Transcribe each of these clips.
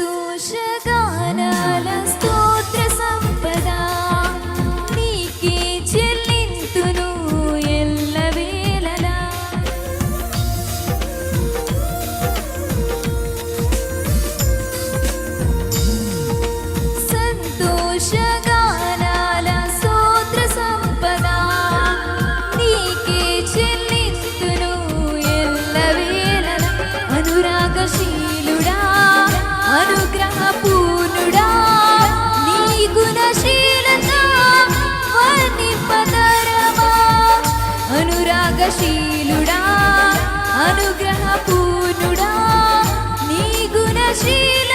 दोष गानस्ति అనుగ్రహ పూర్ణుడా నీ అనురాగశీలుడా అనుగ్రహ పూర్ణుడా నీ గుణశీల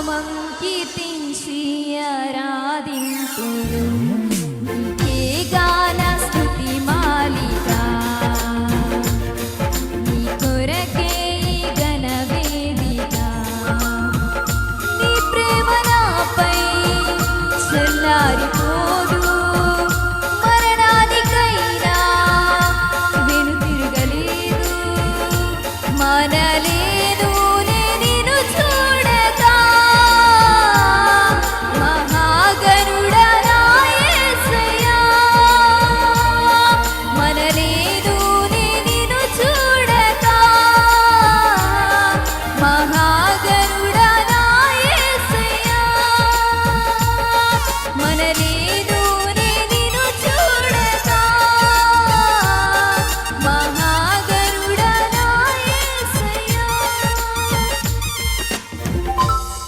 നാമം കീർത്തിൻ ശ്രീ